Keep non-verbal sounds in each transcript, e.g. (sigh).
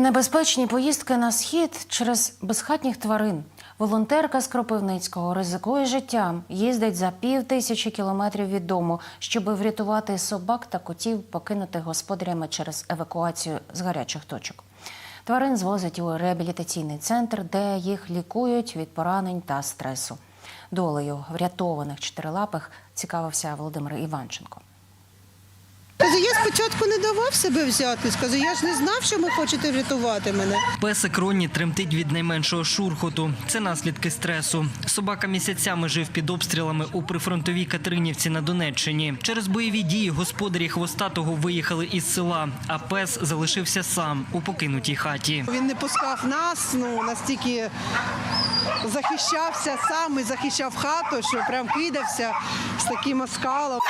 Небезпечні поїздки на схід через безхатніх тварин. Волонтерка з Кропивницького ризикує життям, їздить за пів тисячі кілометрів від дому, щоб врятувати собак та котів, покинутих господарями через евакуацію з гарячих точок. Тварин звозять у реабілітаційний центр, де їх лікують від поранень та стресу. Долею врятованих чотирилапих цікавився Володимир Іванченко. Я спочатку не давав себе взяти. Скажу, я ж не знав, що ви хочете врятувати мене. Песик Ронні тремтить від найменшого шурхоту. Це наслідки стресу. Собака місяцями жив під обстрілами у прифронтовій Катеринівці на Донеччині. Через бойові дії господарі хвостатого виїхали із села, а пес залишився сам у покинутій хаті. Він не пускав нас, ну настільки захищався сам і захищав хату, що прям кидався з таким оскалом.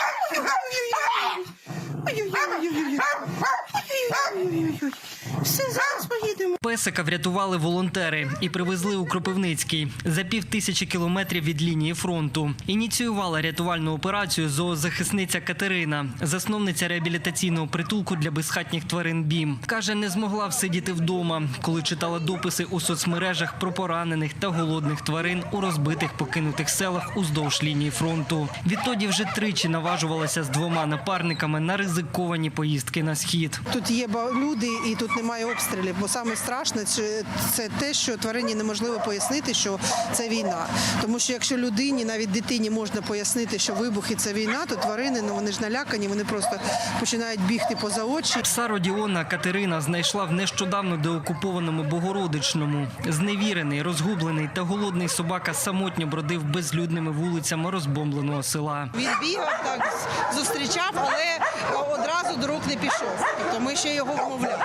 Все, зараз поїдемо. Песика врятували волонтери і привезли у Кропивницький за пів тисячі кілометрів від лінії фронту. Ініціювала рятувальну операцію зоозахисниця Катерина, засновниця реабілітаційного притулку для безхатніх тварин БІМ. каже, не змогла всидіти вдома, коли читала дописи у соцмережах про поранених та голодних тварин у розбитих покинутих селах уздовж лінії фронту. Відтоді вже тричі наважувалася з двома напарниками на ризиковані поїздки на схід. Тут є люди і тут немає обстрілів, бо саме страшне це- те, що тварині неможливо пояснити, що це війна. Тому що якщо людині, навіть дитині можна пояснити, що вибух і це війна, то тварини ну вони ж налякані, вони просто починають бігти поза очі. Пса Родіона Катерина знайшла в нещодавно деокупованому Богородичному. Зневірений, розгублений та голодний собака самотньо бродив безлюдними вулицями розбомбленого села. Він бігав так, зустрічав, але одразу до рук не пішов. Тобто ми ще його вмовляли.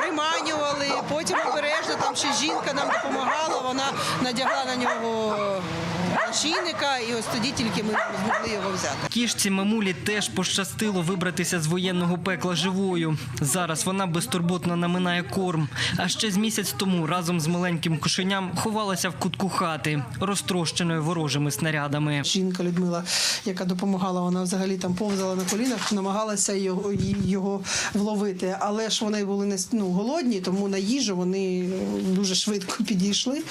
Приманювали, потім обережно там ще жінка нам допомагала, вона надягла на нього нашийника, і ось тоді тільки ми змогли його взяти. Кішці мамулі теж пощастило вибратися з воєнного пекла живою. Зараз вона безтурботно наминає корм. А ще з місяць тому разом з маленьким кошеням ховалася в кутку хати, розтрощеною ворожими снарядами. Жінка Людмила, яка допомагала, вона взагалі там повзала на колінах, намагалася його, його вловити. Але ж вони були не ну, голодні, тому на їжу вони дуже швидко (laughs) підійшли.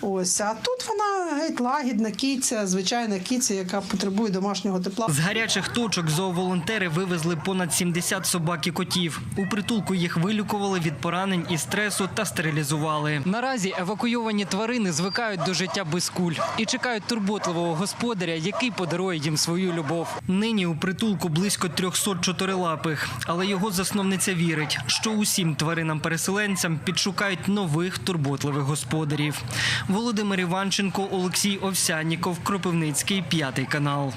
Ось а тут вона геть лагідна киця, звичайна киця, яка потребує домашнього тепла. З гарячих точок зооволонтери вивезли понад 70 собак і котів. У притулку їх вилікували від поранень і стресу та стерилізували. Наразі евакуйовані тварини звикають до життя без куль і чекають турботливого господаря, який подарує їм свою любов. Нині у притулку близько 300 чотирилапих, але його засновниця вірить, що усім тваринам-переселенцям підшукають нових турботливих господарів. Володимир Іванченко, Олексій Овсянніков, Кропивницький, п'ятий канал.